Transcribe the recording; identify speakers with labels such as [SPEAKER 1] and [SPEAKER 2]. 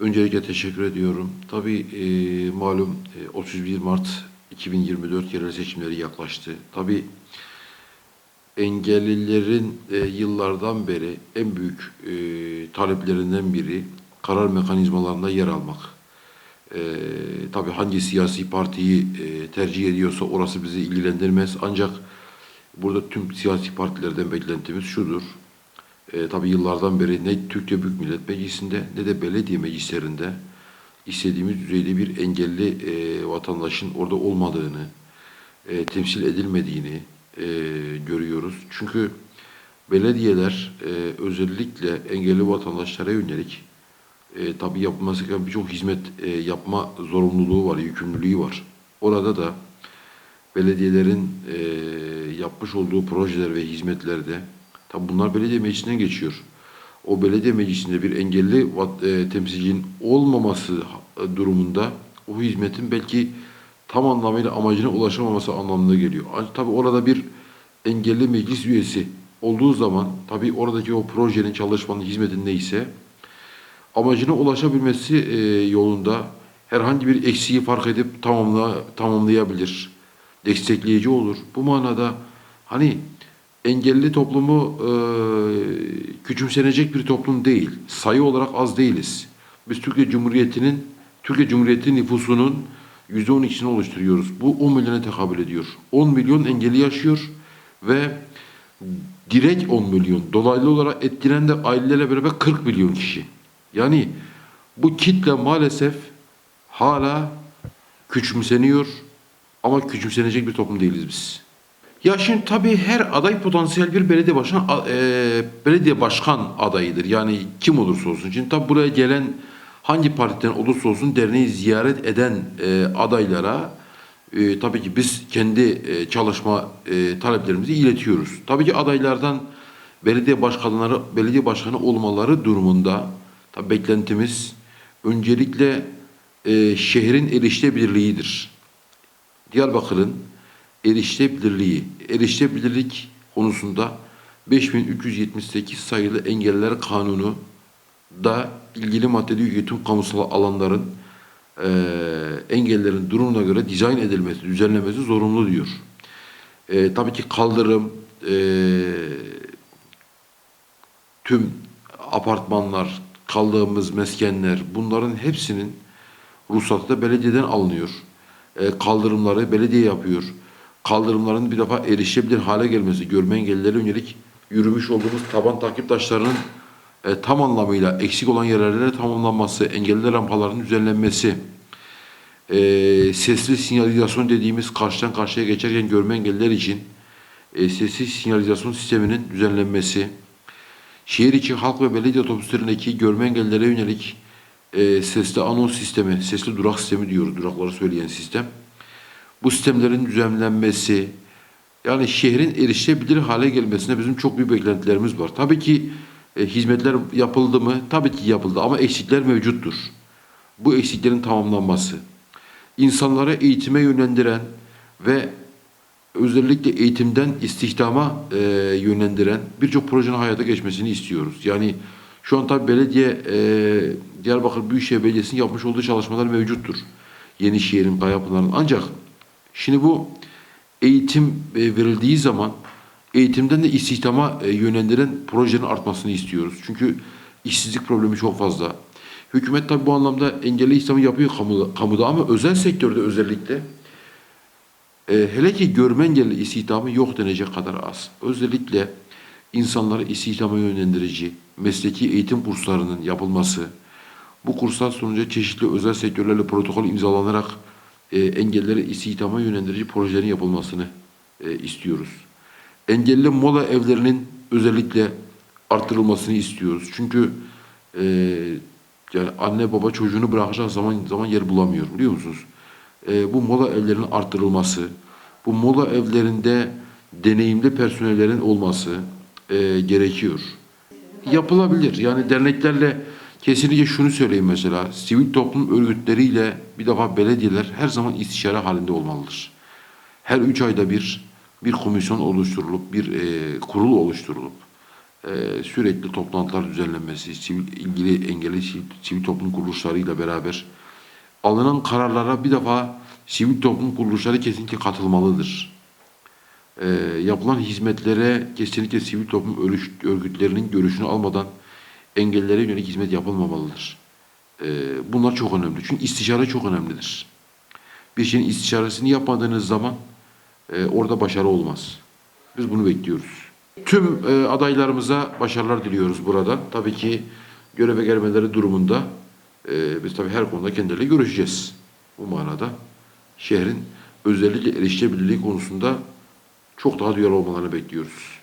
[SPEAKER 1] Öncelikle teşekkür ediyorum. Tabii e, malum e, 31 Mart 2024 yerel seçimleri yaklaştı. Tabii engellilerin e, yıllardan beri en büyük e, taleplerinden biri karar mekanizmalarında yer almak. E, tabii hangi siyasi partiyi e, tercih ediyorsa orası bizi ilgilendirmez. Ancak burada tüm siyasi partilerden beklentimiz şudur. E, tabii yıllardan beri ne Türkiye Büyük Millet Meclisi'nde ne de belediye meclislerinde istediğimiz düzeyde bir engelli e, vatandaşın orada olmadığını, e, temsil edilmediğini e, görüyoruz. Çünkü belediyeler e, özellikle engelli vatandaşlara yönelik e, tabii yapılması gereken birçok hizmet e, yapma zorunluluğu var, yükümlülüğü var. Orada da belediyelerin e, yapmış olduğu projeler ve hizmetlerde tabi bunlar belediye meclisinden geçiyor. O belediye meclisinde bir engelli e, temsilcinin olmaması e, durumunda o hizmetin belki tam anlamıyla amacına ulaşamaması anlamına geliyor. Tabi orada bir engelli meclis üyesi olduğu zaman tabi oradaki o projenin, çalışmanın, hizmetin neyse amacına ulaşabilmesi e, yolunda herhangi bir eksiği fark edip tamamla, tamamlayabilir. Destekleyici olur. Bu manada hani engelli toplumu e, küçümsenecek bir toplum değil. Sayı olarak az değiliz. Biz Türkiye Cumhuriyeti'nin Türkiye Cumhuriyeti nüfusunun %12'sini oluşturuyoruz. Bu 10 milyona tekabül ediyor. 10 milyon engelli yaşıyor ve direkt 10 milyon. Dolaylı olarak etkilen de ailelerle beraber 40 milyon kişi. Yani bu kitle maalesef hala küçümseniyor ama küçümsenecek bir toplum değiliz biz. Ya şimdi tabii her aday potansiyel bir belediye başkan e, belediye başkan adayıdır. Yani kim olursa olsun. Şimdi tabii buraya gelen hangi partiden olursa olsun derneği ziyaret eden e, adaylara e, tabii ki biz kendi e, çalışma e, taleplerimizi iletiyoruz. Tabii ki adaylardan belediye başkanları belediye başkanı olmaları durumunda tabii beklentimiz öncelikle e, şehrin erişilebilirliğidir. Diyarbakır'ın erişilebilirliği, erişilebilirlik konusunda 5378 sayılı engeller kanunu da ilgili madde diyor ki tüm kamusal alanların eee, engellerin durumuna göre dizayn edilmesi, düzenlemesi zorunlu diyor. Eee tabii ki kaldırım, eee, tüm apartmanlar, kaldığımız meskenler bunların hepsinin ruhsatı da belediyeden alınıyor. E, kaldırımları belediye yapıyor. Kaldırımların bir defa erişebilir hale gelmesi, görme engellilere yönelik yürümüş olduğumuz taban takip taşlarının e, tam anlamıyla eksik olan yerlere tamamlanması, engelli rampaların düzenlenmesi, e, sesli sinyalizasyon dediğimiz karşıdan karşıya geçerken görme engelliler için e, sesli sinyalizasyon sisteminin düzenlenmesi, şehir içi halk ve belediye otobüslerindeki görme engellilere yönelik e, sesli anons sistemi, sesli durak sistemi diyoruz, durakları söyleyen sistem. Bu sistemlerin düzenlenmesi, yani şehrin erişilebilir hale gelmesine bizim çok büyük beklentilerimiz var. Tabii ki e, hizmetler yapıldı mı? Tabii ki yapıldı ama eksikler mevcuttur. Bu eksiklerin tamamlanması, insanlara eğitime yönlendiren ve özellikle eğitimden istihdama e, yönlendiren birçok projenin hayata geçmesini istiyoruz. Yani şu an tabii belediye e, Diyarbakır Büyükşehir Belediyesi'nin yapmış olduğu çalışmalar mevcuttur. Yenişehir'in, Kayapınar'ın. Ancak şimdi bu eğitim e, verildiği zaman eğitimden de istihdama e, yönlendiren projelerin artmasını istiyoruz. Çünkü işsizlik problemi çok fazla. Hükümet tabii bu anlamda engelli istihdamı yapıyor kamuda, kamuda ama özel sektörde özellikle e, hele ki görme engelli istihdamı yok denecek kadar az. Özellikle insanları istihdama yönlendirici mesleki eğitim kurslarının yapılması, bu kurslar sonucu çeşitli özel sektörlerle protokol imzalanarak e, engelleri istihdama yönlendirici projelerin yapılmasını e, istiyoruz. Engelli mola evlerinin özellikle arttırılmasını istiyoruz. Çünkü e, yani anne baba çocuğunu bırakacak zaman zaman yer bulamıyor biliyor musunuz? E, bu mola evlerinin arttırılması, bu mola evlerinde deneyimli personellerin olması e, gerekiyor. Yapılabilir. Yani derneklerle kesinlikle şunu söyleyeyim mesela. Sivil toplum örgütleriyle bir defa belediyeler her zaman istişare halinde olmalıdır. Her üç ayda bir bir komisyon oluşturulup, bir e, kurul oluşturulup e, sürekli toplantılar düzenlenmesi, sivil, ilgili engelli sivil, toplum kuruluşlarıyla beraber alınan kararlara bir defa sivil toplum kuruluşları kesinlikle katılmalıdır. E, yapılan hizmetlere kesinlikle sivil toplum örgütlerinin görüşünü almadan engellilere yönelik hizmet yapılmamalıdır. E, bunlar çok önemli. Çünkü istişare çok önemlidir. Bir şeyin istişaresini yapmadığınız zaman e, orada başarı olmaz. Biz bunu bekliyoruz. Tüm e, adaylarımıza başarılar diliyoruz burada. Tabii ki göreve gelmeleri durumunda e, biz tabii her konuda kendileriyle görüşeceğiz. Bu manada şehrin özellikle erişilebilirliği konusunda çok daha duyarlı olmalarını bekliyoruz.